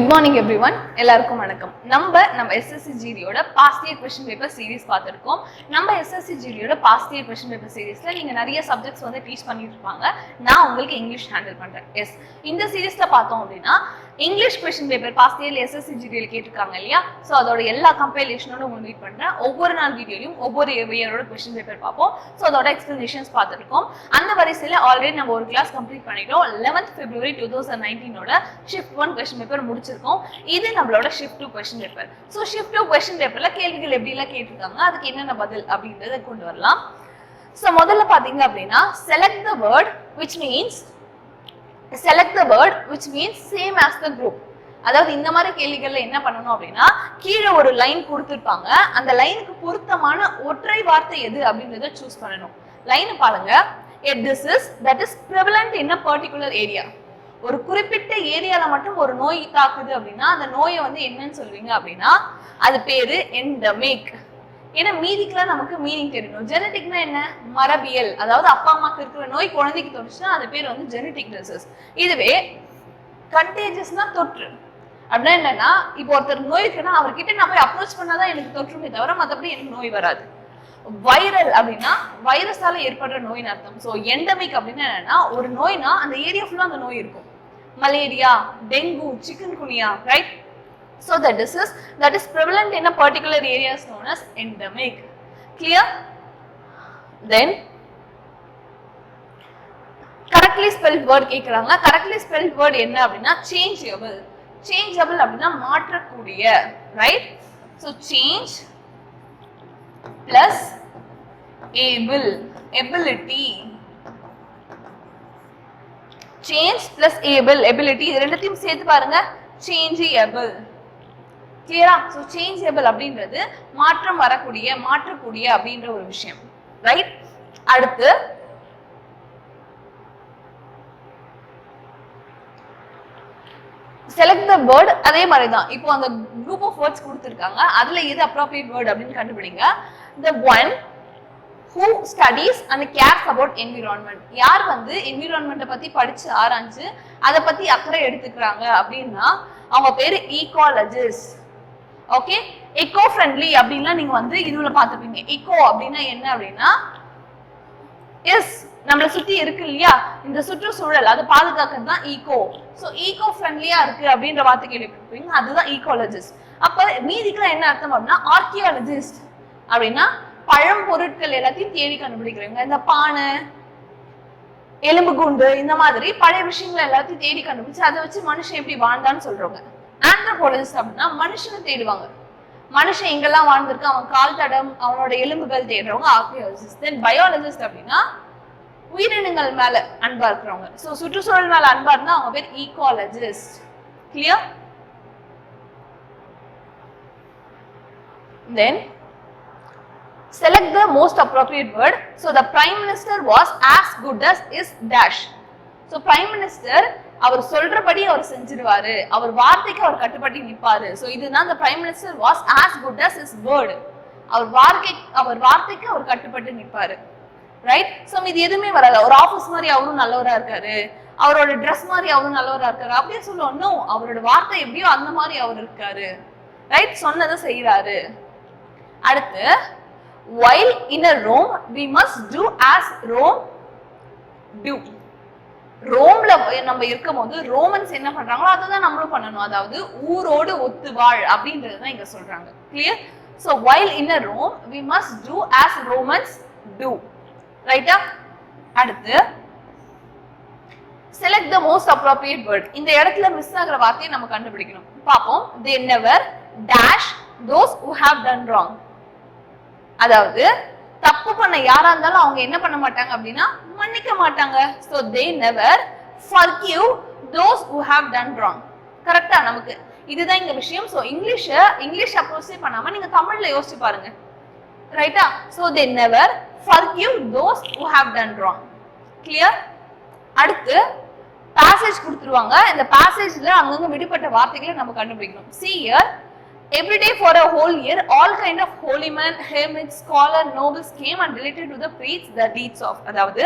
Good morning every one எல்லாருக்கும் வணக்கம். நம்ம நம்ம SSC ஜிடியோட past year question paper series பார்த்துருக்கோம். நம்ம எஸ்எஸ்சி ஜிடியோட பாஸ்ட் இயர் கொஸ்டின் பேப்பர் சீரிஸ்ல நீங்க நிறைய சப்ஜெக்ட்ஸ் வந்து டீச் பண்ணிட்டு இருப்பாங்க. நான் உங்களுக்கு இங்கிலீஷ் ஹேண்டில் பண்றேன். எஸ் இந்த சீரிஸ்ல பார்த்தோம் அப்படின்னா இங்கிலீஷ் கொஸ்டின் பேப்பர் பாஸ்ட் இயர்ல எஸ்எஸ்சி ஜிடியில் கேட்டிருக்காங்க இல்லையா? ஸோ அதோட எல்லா கம்பைலேஷனோட உங்களுக்கு மீட் பண்றேன். ஒவ்வொரு நாள் வீடியோலையும் ஒவ்வொரு இயரோட கொஸ்டின் பேப்பர் பார்ப்போம். ஸோ அதோட எக்ஸ்பிளனேஷன்ஸ் பார்த்துருக்கோம். அந்த வரிசையில் ஆல்ரெடி நம்ம ஒரு கிளாஸ் கம்ப்ளீட் பண்ணிட்டோம். லெவன்த் பிப்ரவரி டூ தௌசண்ட் நைன்டீனோட ஷிஃப்ட் ஒன் கொஸ்டின் பேப்பர் முடிச்சிருக்கோம். இது நம்மளோட shift two question paper so shift two question பேப்பர்ல கேள்விகள் எப்படிலாம் கேட்டிருக்காங்க? அதுக்கு என்னென்ன பதில் அப்படின்றத கொண்டு வரலாம். ஸோ முதல்ல பார்த்தீங்க அப்படின்னா select the word which means select the word which means same as the group அதாவது இந்த மாதிரி கேள்விகள்ல என்ன பண்ணணும் அப்படின்னா கீழே ஒரு லைன் கொடுத்துருப்பாங்க. அந்த லைனுக்கு பொருத்தமான ஒற்றை வார்த்தை எது அப்படின்றத சூஸ் பண்ணணும். லைன் பாருங்க. This is that is prevalent in a particular area ஒரு குறிப்பிட்ட ஏரியால மட்டும் ஒரு நோய் தாக்குது அப்படின்னா அந்த நோயை வந்து என்னன்னு சொல்வீங்க அப்படின்னா அது பேரு எண்டமிக் ஏன்னா மீதிக்கெல்லாம் நமக்கு மீனிங் தெரியணும் ஜெனட்டிக்னா என்ன? மரபியல். அதாவது அப்பா அம்மாக்கு இருக்கிற நோய் குழந்தைக்கு தொட்டுச்சுன்னா அது பேர் வந்து ஜெனட்டிக் டிசீஸ் இதுவே கண்டேஜஸ்னா தொற்று. அப்படின்னா என்னன்னா இப்போ ஒருத்தர் நோய் இருக்குன்னா அவர்கிட்ட நான் போய் அப்ரோச் பண்ணாதான் எனக்கு தொற்றுமே தவிர மற்றபடி எனக்கு நோய் வராது. வைரல் அப்படின்னா வைரஸால ஏற்படுற நோயின் அர்த்தம். ஸோ எண்டமிக் அப்படின்னா என்னன்னா ஒரு நோய்னா அந்த ஏரியா ஃபுல்லாக அந்த நோய் இருக்கும். Malaria dengue chikungunya right So the disease that is prevalent in a particular area is known as endemic. Clear? Correctly spelt word கேட்குறாங்க கரெக்ட்லி ஸ்பெல்ட் வேர்ட் என்ன அப்படின்னா சேஞ்சபிள் சேஞ்சபிள் அப்படின்னா மாற்றக்கூடிய right so change plus able ability change plus able ability இது ரெண்டுத்தையும் சேர்த்து பாருங்க சேஞ்சியபிள் கிளியரா ஸோ சேஞ்சபிள் அப்படின்றது மாற்றம் வரக்கூடிய மாற்றக்கூடிய அப்படின்ற ஒரு விஷயம். ரைட் அடுத்து செலக்ட் த வேர்ட் அதே மாதிரி தான் இப்போ அந்த குரூப் ஆஃப் வேர்ட்ஸ் கொடுத்துருக்காங்க. அதுல எது அப்ரோப்ரியேட் வேர்ட் அப்படின்னு கண்டுபிடிங்க. The one who studies and cares about environment யார் வந்து என்விரான்மெண்ட்டை பத்தி படிச்சு ஆராய்ஞ்சு அதை பத்தி அக்கறை எடுத்துக்கிறாங்க அப்படின்னா அவங்க பேரு ஈகாலஜிஸ்ட் ஓகே எக்கோ ஃப்ரெண்ட்லி அப்படின்லாம் நீங்க வந்து இதுல பாத்துப்பீங்க எக்கோ அப்படின்னா என்ன அப்படின்னா எஸ் நம்மளை சுத்தி இருக்கு இல்லையா? இந்த சுற்றுச்சூழல் அதை பாதுகாக்கிறது தான் ஈகோ ஸோ ஈகோ ஃப்ரெண்ட்லியா இருக்கு அப்படின்ற வார்த்தை கேள்விப்பட்டிருப்பீங்க. அதுதான் ஈகோலஜிஸ்ட் அப்ப மீதிக்கெல்லாம் என்ன அர்த்தம் அப்படின்னா ஆர்கியாலஜிஸ்ட் அப்படின்னா பழம் பொருட்கள் எல்லாத்தையும் தேடி கண்டுபிடிக்கிறவங்க. இந்த பானை எலும்பு குண்டு இந்த மாதிரி பழைய விஷயங்கள் எல்லாத்தையும் தேடி கண்டுபிடிச்சு அதை வச்சு மனுஷன் எப்படி வாழ்ந்தான்னு சொல்றவங்க. ஆந்த்ரோபாலஜிஸ்ட் அப்படின்னா மனுஷனை தேடுவாங்க. மனுஷன் எங்கெல்லாம் வாழ்ந்திருக்கு அவன் கால் தடம் அவனோட எலும்புகள் தேடுறவங்க ஆர்கியாலஜிஸ்ட். தென் பயாலஜிஸ்ட் அப்படின்னா உயிரினங்கள் மேல அன்பா இருக்கிறவங்க. ஸோ சுற்றுச்சூழல் மேல அன்பா இருந்தா அவங்க பேர் ecologist clear then select the most appropriate word. So the prime minister was as good as his dash. So prime minister அவர் சொல்றபடி அவர் செஞ்சிருவாரு. அவர் வார்த்தைக்கு அவர் கட்டுப்பட்டு நிப்பாரு. சோ இதுதான் அந்த prime minister was as good as his word அவர் வார்த்தை அவர் வார்த்தைக்கு அவர் கட்டுப்பட்டு நிப்பாரு. ரைட் சோ இது எதுவுமே வராது. ஒரு ஆபீஸ் மாதிரி அவரும் நல்லவரா இருக்காரு. அவரோட ட்ரெஸ் மாதிரி அவரும் நல்லவரா இருக்காரு. அப்படியே சொல்லுவோம் no அவரோட வார்த்தை எப்படியோ அந்த மாதிரி அவர் இருக்காரு. ரைட் சொன்னதை செய்யறாரு அடுத்து while in a Rome we must do as Rome do ரோம்ல நம்ம இருக்கும் போது ரோமன்ஸ் என்ன பண்றாங்களோ அதை தான் நம்மளும் பண்ணணும். அதாவது ஊரோடு ஒத்து வாழ் அப்படின்றது தான் இங்க சொல்றாங்க. Clear so while in a Rome we must do as Romans do ரைட்டா அடுத்து select the most appropriate word இந்த இடத்துல மிஸ் ஆகிற வார்த்தையை நம்ம கண்டுபிடிக்கணும். பார்ப்போம். They never dash those who have done wrong அதாவது தப்பு பண்ண யாரா இருந்தாலும் அவங்க என்ன பண்ண மாட்டாங்க அப்படின்னா மன்னிக்க மாட்டாங்க so they never forgive those who have done wrong கரெக்டா நமக்கு? இதுதான் இந்த விஷயம். ஸோ இங்கிலீஷை இங்கிலீஷ் அப்ரோச்சே பண்ணாம நீங்க தமிழ்ல யோசிச்சு பாருங்க. ரைட்டா so they never forgive those who have done wrong clear அடுத்து பேசேஜ் கொடுத்துருவாங்க. இந்த பேசேஜ்ல அங்கங்க விடுபட்ட வார்த்தைகளை நம்ம கண்டுபிடிக்கணும். C year Every day for a whole year, all kind of holy men, hermits, scholar, nobles came and related to the deeds the deeds of. அதாவது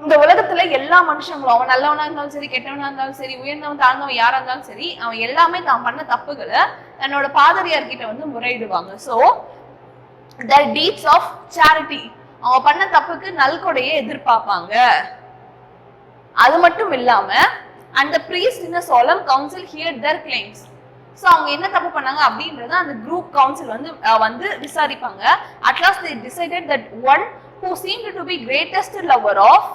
இந்த உலகத்துல எல்லா மனுஷங்களும் அவன் நல்லவனா இருந்தாலும் சரி கெட்டவனா இருந்தாலும் சரி உயர்ந்தவன் தாழ்ந்தவன் யாரா இருந்தாலும் சரி அவன் எல்லாமே தான் பண்ண தப்புகளை தன்னோட பாதிரியார் கிட்ட வந்து முறையிடுவாங்க. So the deeds of charity அவன் பண்ண தப்புக்கு நல்கொடையை எதிர்பார்ப்பாங்க. அது மட்டும் இல்லாம அந்த priest in a council hear their claims so அவங்க என்ன தப்பு பண்ணாங்க அப்படின்றத அந்த குரூப் கவுன்சில் வந்து வந்து விசாரிப்பாங்க. At last they decided that one who seem to be greatest lover of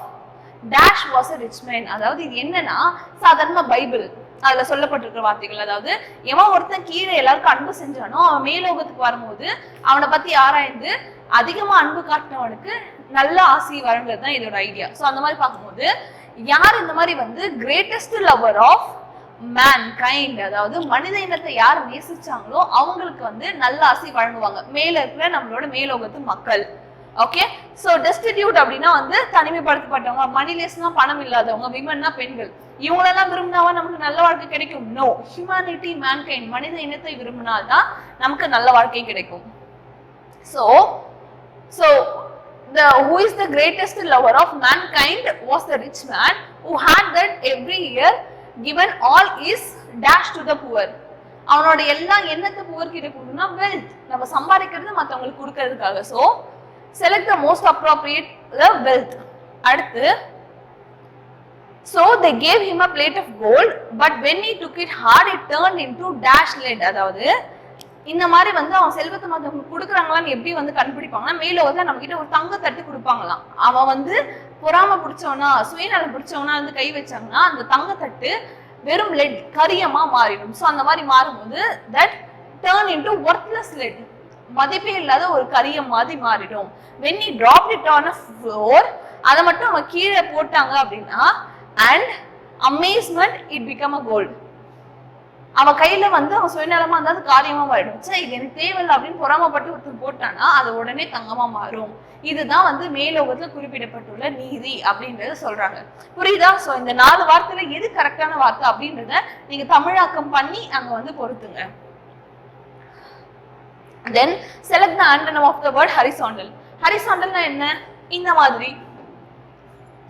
dash was a rich man அதாவது இது என்னன்னா சாதாரண பைபிள். அதுல சொல்லப்பட்டிருக்கிற வார்த்தைகள். அதாவது எவன் ஒருத்தன் கீழே எல்லாருக்கும் அன்பு செஞ்சானோ அவன் மேலோகத்துக்கு வரும்போது அவனை பத்தி ஆராய்ந்து அதிகமா அன்பு காட்டினவனுக்கு நல்ல ஆசி வழங்குறது தான் இதோட ஐடியா ஸோ அந்த மாதிரி பார்க்கும்போது யார் இந்த மாதிரி வந்து greatest lover of mankind அதாவது மனித இனத்தை யார் நேசிச்சாங்களோ அவங்களுக்கு வந்து நல்ல ஆசை வழங்குவாங்க. மேல இருக்கிற நம்மளோட மேலோகத்து மக்கள். ஓகே சோ டெஸ்டிடியூட் அப்படின்னா வந்து தனிமைப்படுத்தப்பட்டவங்க மணிலேஸ்னா பணம் இல்லாதவங்க விமன்னா பெண்கள். இவங்களெல்லாம் விரும்பினாவா நமக்கு நல்ல வாழ்க்கை கிடைக்கும்? நோ ஹியூமனிட்டி மேன்கைண்ட் மனித இனத்தை விரும்பினால்தான் நமக்கு நல்ல வாழ்க்கை கிடைக்கும். So so the who is the greatest lover of mankind was the rich man who had that every year given all his dash to the poor அவனோட எல்லாம் எண்ணத்தை புவர் கிட்ட கொடுக்கணும்னா வெல்த் நம்ம சம்பாதிக்கிறது மத்தவங்களுக்கு கொடுக்கறதுக்காக. So select the most appropriate the wealth அடுத்து so they gave him a plate of of but when he took it hard it turn into dash lead அதாவது இந்த மாதிரி வந்து அவன் செல்வத்தை மற்றவங்களுக்கு கொடுக்குறாங்களான்னு எப்படி வந்து கண்டுபிடிப்பாங்கன்னா மேல வந்து நம்ம கிட்ட ஒரு தங்க தட்டு கொடுப்பாங்களாம். அவன் வந்து பொறாம பிடிச்சவனா சுயநலம் பிடிச்சவனா வந்து கை வச்சாங்கன்னா அந்த தங்கத்தட்டு வெறும் லெட் கரியமா மாறிடும். ஸோ அந்த மாதிரி மாறும்போது that turn into worthless lead மதிப்பே இல்லாத ஒரு கரியம் மாதிரி மாறிடும். When you drop it on a floor அதை மட்டும் அவன் கீழே போட்டாங்க அப்படின்னா and amazement it become a gold அவன் கையில வந்து அவன் சுயநலமா இருந்தா அது காரியமா மாறிடும் சே இது எனக்கு தேவையில்லை அப்படின்னு பொறாமப்பட்டு ஒருத்தர் போட்டானா அது உடனே தங்கமா மாறும். இதுதான் வந்து மேலோகத்துல குறிப்பிடப்பட்டுள்ள நீதி அப்படின்றத சொல்றாங்க. புரியுதா? சோ இந்த நாலு வார்த்தையில எது கரெக்டான வார்த்தை அப்படின்றத நீங்க தமிழாக்கம் பண்ணி அங்க வந்து பொறுத்துங்க. Then select the antonym of the word horizontal ஹரிசாண்டல்னா என்ன? இந்த மாதிரி.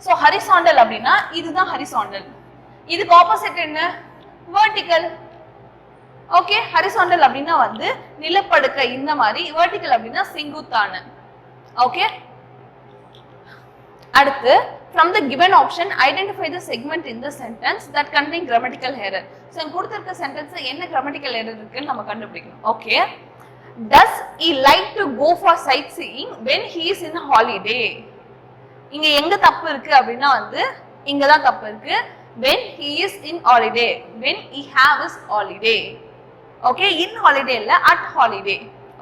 சோ ஹரிசாண்டல் அப்படின்னா இதுதான் ஹரிசாண்டல் இதுக்கு ஆப்போசிட் என்ன? வேர்டிக்கல் ஓகே ஹரிசாண்டல் அப்படின்னா வந்து நிலப்படுக்கை இந்த மாதிரி வேர்டிக்கல் அப்படின்னா செங்குத்தான. ஓகே அடுத்து from the given option identify the segment in the sentence that contain grammatical error. So கொடுத்திருக்க சென்டென்ஸ் என்ன grammatical error இருக்குன்னு நம்ம கண்டுபிடிக்கணும். Okay does he like to go for sightseeing when he is in a holiday? இங்க எங்க தப்பு இருக்கு அப்படின்னா வந்து இங்க தான் தப்பு இருக்கு. When he is in holiday when he have his holiday. Okay in holiday இல்ல அட் ஹாலிடே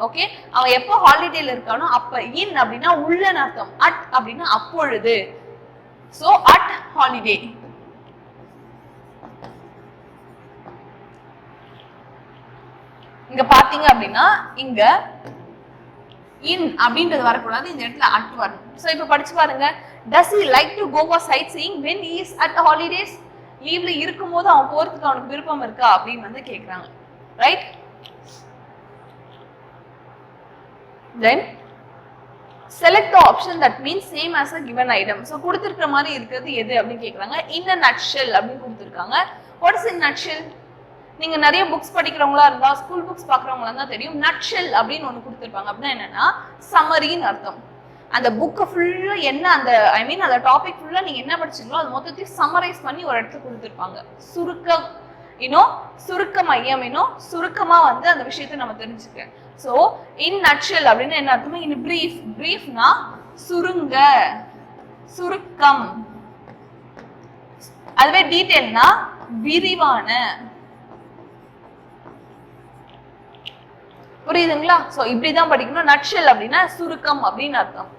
ஓகே அவன் எப்போ ஹாலிடேல இருக்கானோ அப்ப இன் அப்படின்னா உள்ள அர்த்தம். அட் அப்படின்னா அப்பொழுது. சோ அட் ஹாலிடே இங்க பாத்தீங்க அப்படின்னா இங்க இன் அப்படின்றது வரக்கூடாது இந்த இடத்துல அட் வரணும். சோ இப்ப படிச்சு பாருங்க. Does he like to go for sightseeing when is at holidays லீவ்ல இருக்கும்போது அவன் போறதுக்கு அவனுக்கு விருப்பம் இருக்கா அப்படின்னு வந்து கேக்குறாங்க. Right then select the option that means same as a given item so கொடுத்துருக்கிற மாதிரி இருக்கிறது எது அப்படின்னு கேட்குறாங்க இன் அ நட்ஷெல் அப்படின்னு கொடுத்துருக்காங்க. வாட் இஸ் இன் நட்ஷெல் நீங்க நிறைய புக்ஸ் படிக்கிறவங்களா இருந்தா ஸ்கூல் புக்ஸ் பாக்குறவங்களா இருந்தா தெரியும். நட்ஷெல் அப்படின்னு ஒன்று கொடுத்துருப்பாங்க. அப்படின்னா என்னன்னா சம்மரின்னு அர்த்தம். அந்த புக்கை ஃபுல்லாக என்ன அந்த ஐ மீன் அந்த டாபிக் ஃபுல்லா நீங்க என்ன படிச்சீங்களோ அது மொத்தத்தையும் சம்மரைஸ் பண்ணி ஒரு இடத்துல கொடுத்துருப்பாங்க. சுருக்க இன்னும் சுருக்க மையம் இன்னும் சுருக்கமா வந்து அந்த விஷயத்தை நம்ம தெரிஞ்சுக்க. ஸோ இன் நட்சல் அப்படின்னு என்ன அர்த்தமா? இன் பிரீஃப் பிரீஃப்னா சுருங்க சுருக்கம். அதுவே டீட்டெயில்னா விரிவான. புரியுதுங்களா? சோ இப்படிதான் படிக்கணும். நட்சல் அப்படின்னா சுருக்கம் அப்படின்னு அர்த்தம்.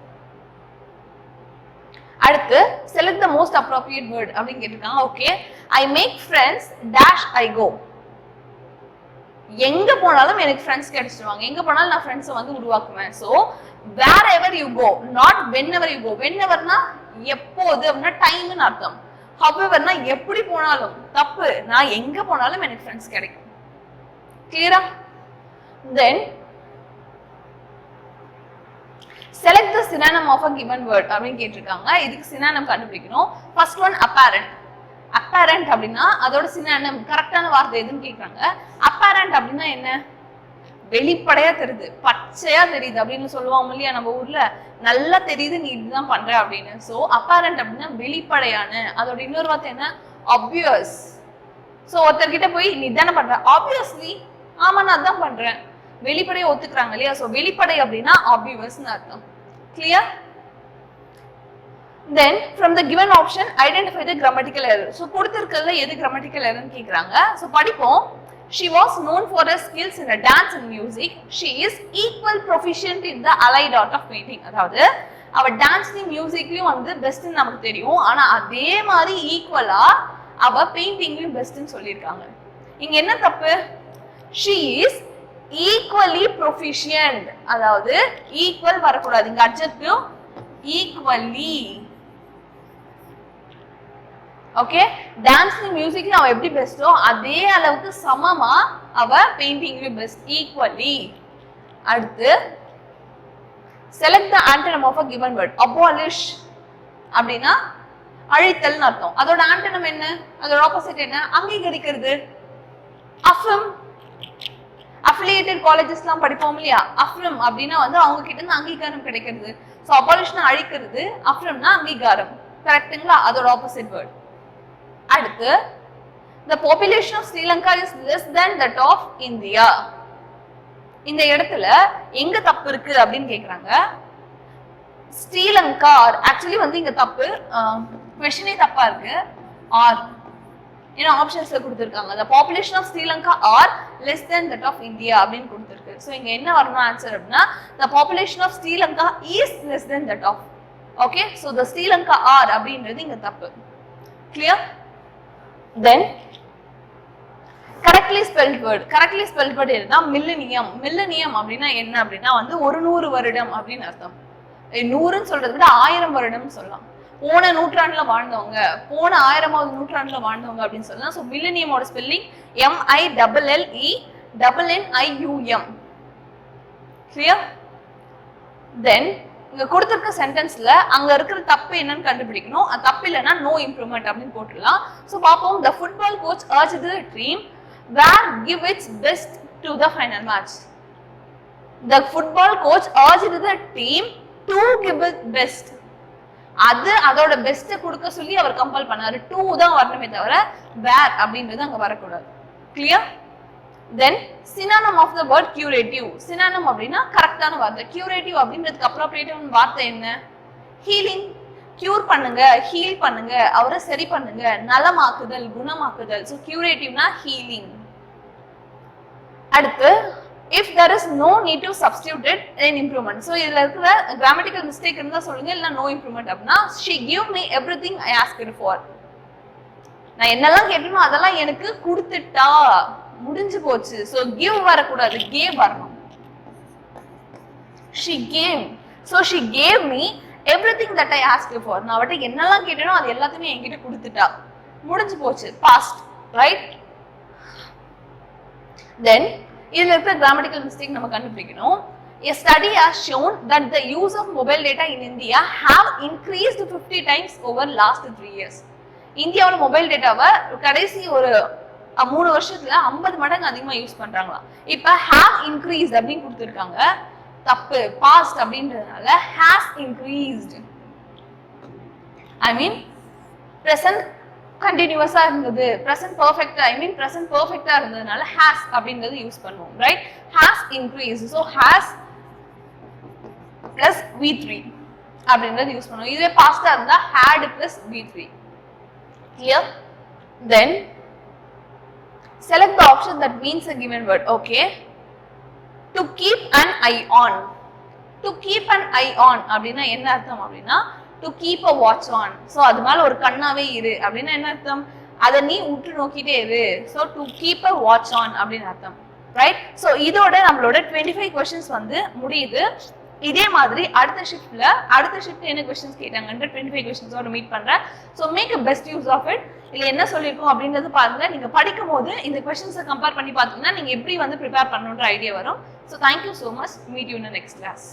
அடுத்து select the most appropriate word அப்படின்னு கேட்டிருக்காங்க. Okay I make friends dash I go எங்க போனாலும் எனக்கு ஃப்ரெண்ட்ஸ் கிடைச்சிருவாங்க. எங்க போனாலும் நான் ஃப்ரெண்ட்ஸை வந்து உருவாக்குவேன். So wherever you go not whenever you go when எவர்னா எப்போது அப்படின்னா டைம்னு அர்த்தம். ஹவெவர்னா எப்படி போனாலும் தப்பு நான் எங்க போனாலும் எனக்கு ஃப்ரெண்ட்ஸ் கிடைக்கும். கிளியரா then select the synonym of a given word அப்படின்னு கேட்டிருக்காங்க. இதுக்கு சினானம் கண்டுபிடிக்கணும். ஃபர்ஸ்ட் ஒன் அப்பேரண்ட் அப்பேரண்ட் அப்படின்னா அதோட சினானம் கரெக்டான வார்த்தை எதுன்னு கேட்குறாங்க அப்பேரண்ட் அப்படின்னா என்ன? வெளிப்படையா தெரியுது. பச்சையா தெரியுது அப்படின்னு சொல்லுவாங்க இல்லையா நம்ம ஊர்ல? நல்லா தெரியுது நீ இதுதான் பண்ற அப்படின்னு. ஸோ அப்பேரண்ட் அப்படின்னா வெளிப்படையான. அதோட இன்னொரு வார்த்தை என்ன? obvious. ஸோ ஒருத்தர்கிட்ட போய் நீ தானே பண்ற? ஆப்வியஸ்லி ஆமா நான் அதான் பண்றேன். வெளிப்படையை ஒத்துக்கிறாங்க இல்லையா? ஸோ வெளிப்படை அப்படின்னா ஆப்வியஸ்னு அர்த்தம். Clear then from the given option identify the grammatical error so கொடுத்துருக்கிறதுல எது கிராமட்டிக்கல் எரர்னு கேட்குறாங்க ஸோ படிப்போம். She was known for her skills in dance and music she is equal proficient in the allied art of painting அதாவது அவ டான்ஸ்லையும் மியூசிக்லையும் வந்து பெஸ்ட்னு நமக்கு தெரியும். ஆனால் அதே மாதிரி ஈக்குவலாக அவ பெயிண்டிங்லையும் பெஸ்ட்னு சொல்லியிருக்காங்க. இங்கே என்ன தப்பு? ஷி இஸ் ஈக்குவலி ப்ரொஃபிஷியன்ட் அதாவது ஈக்குவல் வரக்கூடாது. இங்கே அட்ஜெக்டிவ் ஈக்குவலி ஓகே டான்ஸ்லையும் மியூசிக்ல அவ எப்படி பெஸ்டோ அதே அளவுக்கு சமமா அவ பெயிண்டிங்லயும் பெஸ்ட் ஈக்குவலி அடுத்து select the antonym of a given word abolish அப்படின்னா அழித்தல்னு அர்த்தம். அதோட ஆண்டனம் என்ன? அதோட ஆப்போசிட் என்ன? அங்கீகரிக்கிறது. அஃபம் அஃபிலியேட்டட் காலேஜஸ்லாம் படிப்போம் இல்லையா? அஃப்ரம் அப்படின்னா வந்து அவங்க கிட்ட இருந்து அங்கீகாரம் கிடைக்கிறது. ஸோ அபாலிஷ்னா அழிக்கிறது. அஃப்ரம்னா அங்கீகாரம். கரெக்ட்டுங்களா அதோட ஆப்போசிட் வேர்ட் அடுத்து the population of Sri Lanka is less than that of India இந்த இடத்துல எங்க தப்பு இருக்கு அப்படின்னு கேக்குறாங்க ஸ்ரீலங்கா ஆர் ஆக்சுவலி வந்து இங்க தப்பு கொஷனே தப்பா இருக்கு ஆர் ஏன்னா ஆப்ஷன்ஸ்ல கொடுத்துருக்காங்க the population of Sri Lanka are less than that of India அப்படின்னு கொடுத்துருக்கு ஸோ இங்க என்ன வரணும் ஆன்சர் அப்படின்னா the population of Sri Lanka is less than that of okay so the Sri Lanka are அப்படின்றது இங்க தப்பு clear then correctly spelt word correctly spelt word என்ன மில்லினியம் மில்லினியம் அப்படின்னா என்ன அப்படின்னா வந்து ஒரு நூறு வருடம் அப்படின்னு அர்த்தம். நூறுன்னு சொல்றதை விட ஆயிரம் வருடம்னு சொல்லலாம். போன நூற்றாண்டுல வாழ்ந்தவங்க போன ஆயிரமாவது நூற்றாண்டுல வாழ்ந்தவங்க அப்படின்னு சொல்லலாம். So மில்லினியமோட spelling M I double L E double N I U M clear then இங்க கொடுத்துருக்க சென்டென்ஸ்ல அங்க இருக்கிற தப்பு என்னன்னு கண்டுபிடிக்கணும். அது தப்பு இல்லைன்னா நோ இம்ப்ரூவ்மெண்ட் அப்படின்னு போட்டுடலாம். ஸோ பார்ப்போம். The football coach urge the dream where give its best to the final match the football coach urge the team to give it best அது அதோட பெஸ்ட்டை கொடுக்க சொல்லி அவர் கம்பல் பண்ணாரு. டூ தான் வரணுமே தவிர வேர் அப்படின்றது அங்க வரக்கூடாது. Clear then synonym of the word curative synonym அப்படின்னா கரெக்டான வார்த்தை. கியூரேட்டிவ் அப்படின்றதுக்கு அப்ரோப்ரியேட்டிவ் வார்த்தை என்ன? ஹீலிங் கியூர் பண்ணுங்க ஹீல் பண்ணுங்க அவரை சரி பண்ணுங்க. நலமாக்குதல் குணமாக்குதல். ஸோ கியூரேட்டிவ்னா ஹீலிங் அடுத்து if there is no need to substitute an improvement so இதில் இருக்கிற கிராமட்டிக்கல் மிஸ்டேக் இருந்தால் சொல்லுங்க இல்லை நோ இம்ப்ரூவ்மெண்ட் அப்படின்னா she give me everything I ask it for நான் என்னெல்லாம் கேட்டனோ அதெல்லாம் எனக்கு கொடுத்துட்டா. முடிஞ்சு போச்சு. ஸோ கிவ் வரக்கூடாது. கேவ் வரணும். She came so she gave me everything that I ask for நான் அவட்ட என்னெல்லாம் கேட்டேனோ அது எல்லாத்தையுமே என்கிட்ட கொடுத்துட்டா. முடிஞ்சு போச்சு. பாஸ்ட் ரைட் தென் இதுல இருக்கிற கிராமட்டிக்கல் மிஸ்டேக் நம்ம கண்டுபிடிக்கணும். A study has shown that the use of mobile data in India have increased 50 times over last three years. இந்தியாவோட மொபைல் டேட்டாவை கடைசி ஒரு மூணு வருஷத்துல 50 மடங்கு அதிகமா யூஸ் பண்றாங்களாம். இப்ப ஹேவ் இன்க்ரீஸ் அப்படின்னு கொடுத்துருக்காங்க. தப்பு பாஸ்ட் அப்படின்றதுனால has increased I mean present கண்டினியூஸா இருந்தது. ப்ரெசன்ட் பர்ஃபெக்டா ஐ மீன் ப்ரெசன்ட் பர்ஃபெக்டா இருந்ததுனால ஹேஸ் அப்படின்றது யூஸ் பண்ணுவோம் right has increase so has plus V three அப்படின்றது யூஸ் பண்ணுவோம். இதுவே பாஸ்டா இருந்தா had plus V three clear then select the option that means a given word okay to keep an eye on to keep an eye on அப்படின்னா என்ன அர்த்தம் அப்படின்னா to keep a watch on so அது மேலே ஒரு கண்ணாவே இரு அப்படின்னா என்ன அர்த்தம்? அதை நீ உற்று நோக்கிட்டே இரு. So to keep a watch on அப்படின்னு அர்த்தம். ரைட் ஸோ இதோட நம்மளோட டுவெண்ட்டி ஃபைவ் கொஸ்டின்ஸ் வந்து முடியுது. இதே மாதிரி அடுத்த ஷிஃப்ட்ல அடுத்த ஷிஃப்ட் என்ன கொஸ்டின்ஸ் கேட்டாங்கன்ற டுவெண்ட்டி ஃபைவ் கொஸ்டின்ஸோட மீட் பண்றேன். So make a best use of it இல்ல என்ன சொல்லியிருக்கோம் அப்படின்றது பாருங்க. நீங்க படிக்கும் போது இந்த கொஸ்டின்ஸை கம்பேர் பண்ணி பார்த்தீங்கன்னா நீங்க எப்படி வந்து ப்ரிப்பேர் பண்ணணுன்ற ஐடியா வரும். So thank you so much meet you in next class